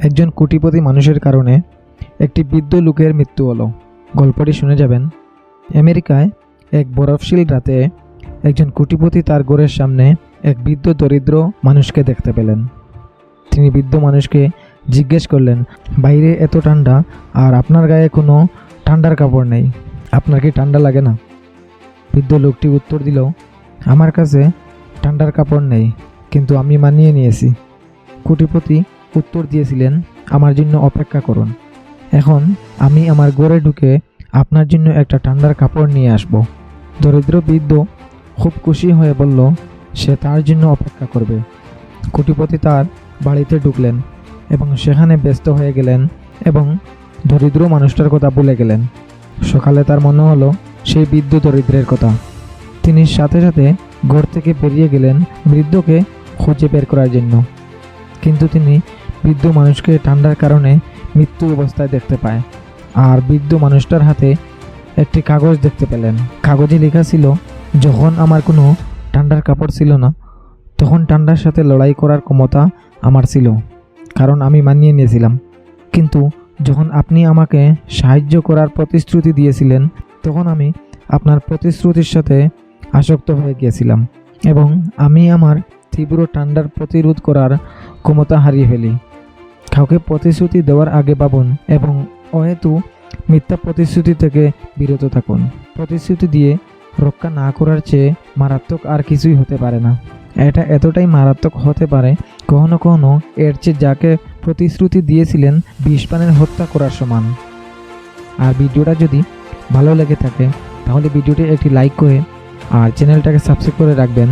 একজন কোটিপতি মানুষের কারণে একটি বৃদ্ধ লোকের মৃত্যু হলো। গল্পটি শুনে যাবেন। আমেরিকায় এক বরফশীল রাতে একজন কোটিপতি তার ঘরের সামনে এক বৃদ্ধ দরিদ্র মানুষকে দেখতে পেলেন। তিনি বৃদ্ধ মানুষকে জিজ্ঞেস করলেন, বাইরে এত ঠান্ডা আর আপনার গায়ে কোনো ঠান্ডার কাপড় নেই। আপনার কি ঠান্ডা লাগে না? বৃদ্ধ লোকটি উত্তর দিল, আমার কাছে ঠান্ডার কাপড় নেই, কিন্তু আমি মানিয়ে নিয়েছি। কোটিপতি উত্তর দিয়েছিলেন, আমার জন্য অপেক্ষা করুন। এখন আমি আমার ঘরে ঢুকে আপনার জন্য একটা ঠান্ডার কাপড় নিয়ে আসব। দরিদ্র বৃদ্ধ খুব খুশি হয়ে বলল, সে তার জন্য অপেক্ষা করবে। কোটিপতি তার বাড়িতে ঢুকলেন এবং সেখানে ব্যস্ত হয়ে গেলেন এবং দরিদ্র মানুষটার কথা ভুলে গেলেন। সকালে তার মনে হলো সেই বৃদ্ধ দরিদ্রের কথা। তিনি সাথে সাথে ঘর থেকে বেরিয়ে গেলেন বৃদ্ধকে খুঁজে বের করার জন্য। কিন্তু তিনি বৃদ্ধ মানুষকে ঠান্ডার কারণে মৃত্যু অবস্থায় দেখতে পায়। আর বৃদ্ধ মানুষটার হাতে একটি কাগজ দেখতে পেলেন। কাগজে লেখা ছিল, যখন আমার কোনো ঠান্ডার কাপড় ছিল না, তখন ঠান্ডার সাথে লড়াই করার ক্ষমতা আমার ছিল, কারণ আমি মানিয়ে নিয়েছিলাম। কিন্তু যখন আপনি আমাকে সাহায্য করার প্রতিশ্রুতি দিয়েছিলেন, তখন আমি আপনার প্রতিশ্রুতির সাথে আসক্ত হয়ে গিয়েছিলাম এবং আমি আমার তীব্র ঠান্ডার প্রতিরোধ করার ক্ষমতা হারিয়ে ফেলি। কাউকে প্রতিশ্রুতি দেওয়ার আগে ভাবুন এবং অহেতু মিথ্যা প্রতিশ্রুতি থেকে বিরত থাকুন। প্রতিশ্রুতি দিয়ে রক্ষা না করার চেয়ে মারাত্মক আর কিছুই হতে পারে না। এটা এতটাই মারাত্মক হতে পারে, কখনো কখনো এর চেয়ে যাকে প্রতিশ্রুতি দিয়েছিলেন বিষ পানের হত্যা করার সমান। আর ভিডিওটা যদি ভালো লেগে থাকে, তাহলে ভিডিওটি একটি লাইক করে আর চ্যানেলটাকে সাবস্ক্রাইব করে রাখবেন।